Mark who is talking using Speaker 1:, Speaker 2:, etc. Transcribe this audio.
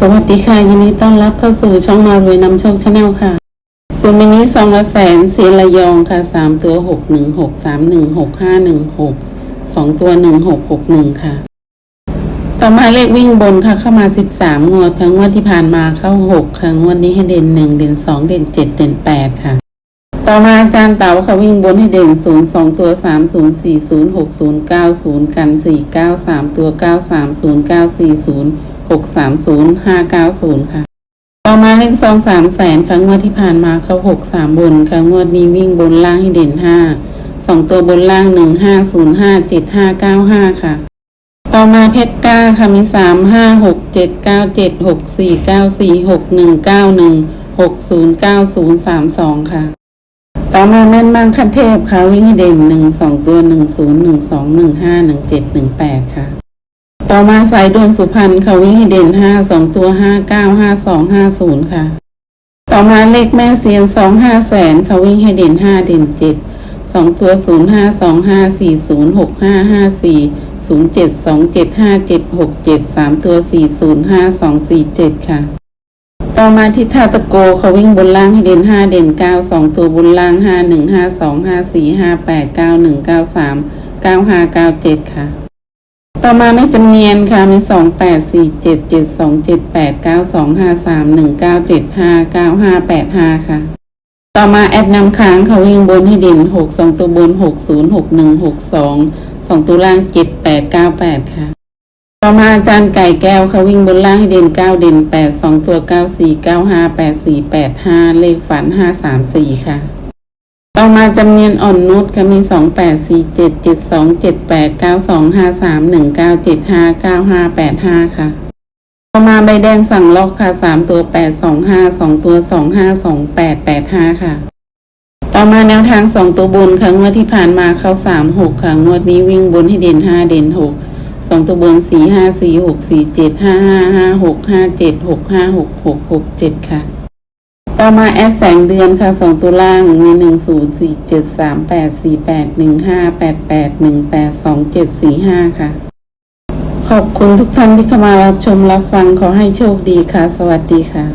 Speaker 1: สวัสดีค่ะ ยินดีต้อนรับเข้าสู่ช่องมารวยนำโชคชาแนลค่ะส่วนวันนี้ซองละแสนเสียนระยองค่ะสามตัวหกหนึ่งหกสามหนึ่งหกห้าหนึ่งหกสองตัวหนึ่งหกหกหนึ่งค่ะ ต่อมาเลขวิ่งบนค่ะ เข้ามาสิบสามงวดครั้งงวดที่ผ่านมาเข้าหกครั้งงวดนี้ให้เด่นหนึ่งเด่นสองเด่นเจ็ดเด่นแปดค่ะ ต่อมาอาจารย์เต๋าค่ะวิ่งบนให้เด่นศูนย์สองตัวสามศูนย์สี่ศูนย์หกศูนย์เก้าศูนย์กันสี่เก้าสามตัวเก้าสามศูนย์เก้าสี่ศูนย์หกสามศูนย์ห้าเก้าศูนย์ค่ะ ต่อมาเลขซองสามแสนครั้งงวดที่ผ่านมาเขาหกสามบนครั้งงวดนี้วิ่งบนล่างให้เด่นห้าสองตัวบนล่างหนึ่งห้าศูนย์ห้าเจ็ดห้าเก้าห้าค่ะ ต่อมาเพชรก้าค่ะมีสามห้าหกเจ็ดเก้าเจ็ดหกสี่เก้าสี่หกหนึ่งเก้าหนึ่งหกศูนย์เก้าศูนย์สามสองค่ะ ต่อมาแม่นบางคันเทพค่ะ วิ่งให้เด่นหนึ่งสองตัวหนึ่งศูนย์หนึ่งสองหนึ่งห้าหนึ่งเจ็ดหนึ่งแปดค่ะ ต่อมาสายด่วนสุพรรณค่ะ วิ่งให้เด่นห้าสองตัวห้าเก้าห้าสองห้าศูนย์ค่ะ ต่อมาเลขแม่เซียนสองห้าแสนค่ะ วิ่งให้เด่นห้าเด่นเจ็ดสองตัวศูนย์ห้าสองห้าสี่ศูนย์หกห้าห้าสี่ศูนย์เจ็ดสองเจ็ดห้าเจ็ดหกเจ็ดสามตัวสี่ศูนย์ห้าสองสี่เจ็ดค่ะ ต่อมาที่ท่าตะโกเขาวิ่งบนล่างให้เด่นห้าเด่นเก้าสองตัวบนล่างห้าหนึ่งห้าสองห้าสี่ห้าแปดเก้าหนึ่งเก้าสามเก้าห้าเก้าเจ็ดค่ะ ต่อมาแม่จำเนียนค่ะมีสองแปดสี่เจ็ดเจ็ดสองเจ็ดแปดเก้าสองห้าสามหนึ่งเก้าเจ็ดห้าเก้าห้าแปดห้าค่ะ ต่อมาแอดนำค้างเขาวิ่งบนให้เด่นหกสองตัวบนหกศูนย์หกหนึ่งหกสองสองตัวล่างเจ็ดแปดเก้าแปดค่ะ ต่อมาอาจารย์ไก่แก้วเขาวิ่งบนล่างให้เด่นเก้าเด่นแปดสองตัวเก้าสี่เก้าห้าแปดสี่แปดห้าเลขฝันห้าสามสี่ค่ะ ต่อมาจำเนียนอ่อนนุชก็มีสองแปดสี่เจ็ดเจ็ดสองเจ็ดแปดเก้าสองห้าสามหนึ่งเก้าเจ็ดห้าเก้าห้าแปดห้าค่ะ ต่อมาใบแดงสั่งล็อกค่ะสามตัวแปดสองห้าสองตัวสองห้าสองแปดแปดห้าค่ะต่อมาแนวทางสองตัวบนค่ะงวดที่ผ่านมาเข้าสามหกค่ะงวดนี้วิ่งบนให้เด่นห้าเด่นหก สองตัวบนสี่ห้าสี่หกสี่เจ็ดห้าห้าห้าหกห้าเจ็ดหกห้าหกหกหกเจ็ดค่ะ ต่อมาแอดแสงเดือนค่ะสองตัวล่างมีหนึ่งศูนย์สี่เจ็ดสามแปดสี่แปดหนึ่งห้าแปดแปดหนึ่งแปดสองเจ็ดสี่ห้าค่ะ ขอบคุณทุกท่านที่เข้ามารับชมรับฟังขอให้โชคดีค่ะ สวัสดีค่ะ